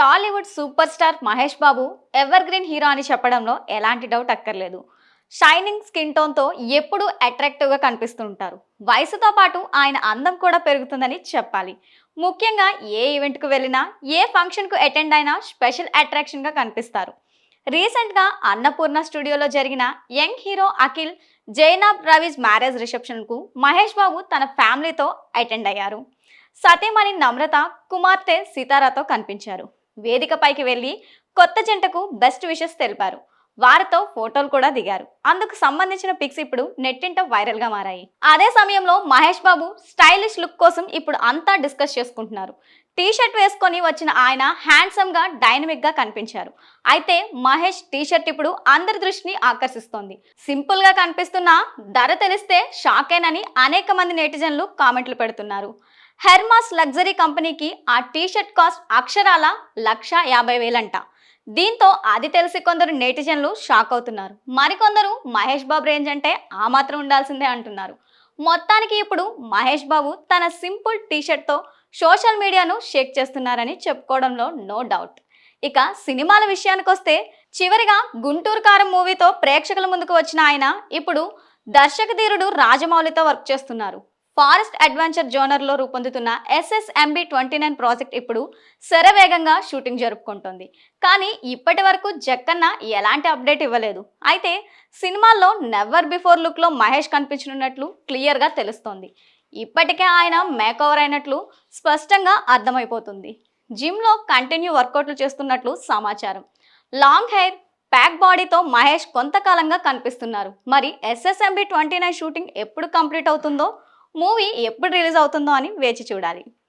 Tollywood super star Mahesh Babu evergreen hero అని చెప్పడంలో ఎలాంటి డౌట్ అక్కర్లేదు. షైనింగ్ స్కిన్ టోన్తో ఎప్పుడూ అట్రాక్టివ్గా కనిపిస్తుంటారు. వయసుతో పాటు ఆయన అందం కూడా పెరుగుతుందని చెప్పాలి. ముఖ్యంగా ఏ ఈవెంట్కు వెళ్ళినా ఏ ఫంక్షన్కు అటెండ్ అయినా స్పెషల్ అట్రాక్షన్గా కనిపిస్తారు. రీసెంట్గా అన్నపూర్ణ స్టూడియోలో జరిగిన young hero Akhil Zainab Ravdjee marriage రిసెప్షన్కు Mahesh Babu తన ఫ్యామిలీతో అటెండ్ అయ్యారు. సతీమణి నమ్రత కుమార్తె సీతారాతో కనిపించారు. వేదికపైకి వెళ్ళి కొత్త జంటకు బెస్ట్ విషెస్ తెలిపారు. వారితో ఫోటోలు కూడా దిగారు. అందుకు సంబంధించిన పిక్స్ ఇప్పుడు నెట్టింట వైరల్గా మారాయి. అదే సమయంలో మహేష్ బాబు స్టైలిష్ లుక్ కోసం ఇప్పుడు అంతా డిస్కస్ చేసుకుంటున్నారు. టీ షర్ట్ వేసుకొని వచ్చిన ఆయన హ్యాండ్సమ్గా డైనమిక్గా కనిపించారు. అయితే మహేష్ టీ షర్ట్ ఇప్పుడు అందరి దృష్టిని ఆకర్షిస్తోంది. సింపుల్గా కనిపిస్తున్నా ధర తెలిస్తే షాకేనని అనేక మంది నెటిజన్లు కామెంట్లు పెడుతున్నారు. హెర్మాస్ లగ్జరీ కంపెనీకి ఆ టీషర్ట్ కాస్ట్ అక్షరాల లక్ష యాభై వేలంట. దీంతో అది తెలిసి కొందరు నెటిజన్లు షాక్ అవుతున్నారు. మరికొందరు మహేష్ బాబు రేంజ్ అంటే ఆ మాత్రం ఉండాల్సిందే అంటున్నారు. మొత్తానికి ఇప్పుడు మహేష్ బాబు తన సింపుల్ టీ షర్ట్తో సోషల్ మీడియాను షేక్ చేస్తున్నారని చెప్పుకోవడంలో నో డౌట్. ఇక సినిమాల విషయానికి వస్తే చివరిగా గుంటూరు కారం మూవీతో ప్రేక్షకుల ముందుకు వచ్చిన ఆయన ఇప్పుడు దర్శక ధీరుడు రాజమౌళితో వర్క్ చేస్తున్నారు. ఫారెస్ట్ అడ్వెంచర్ జోనర్లో రూపొందుతున్న ఎస్ఎస్ఎంబి ట్వంటీ నైన్ ప్రాజెక్ట్ ఇప్పుడు శరవేగంగా షూటింగ్ జరుపుకుంటుంది. కానీ ఇప్పటి వరకు జక్కన్న ఎలాంటి అప్డేట్ ఇవ్వలేదు. అయితే సినిమాల్లో నెవర్ బిఫోర్ లుక్లో మహేష్ కనిపించనున్నట్లు క్లియర్గా తెలుస్తోంది. ఇప్పటికే ఆయన మేకవర్ అయినట్లు స్పష్టంగా అర్థమైపోతుంది. జిమ్లో కంటిన్యూ వర్కౌట్లు చేస్తున్నట్లు సమాచారం. లాంగ్ హెయిర్ ప్యాక్ బాడీతో మహేష్ కొంతకాలంగా కనిపిస్తున్నారు. మరి ఎస్ఎస్ఎంబి ట్వంటీ నైన్ షూటింగ్ ఎప్పుడు కంప్లీట్ అవుతుందో మూవీ ఎప్పుడు రిలీజ్ అవుతుందో అని వేచి చూడాలి.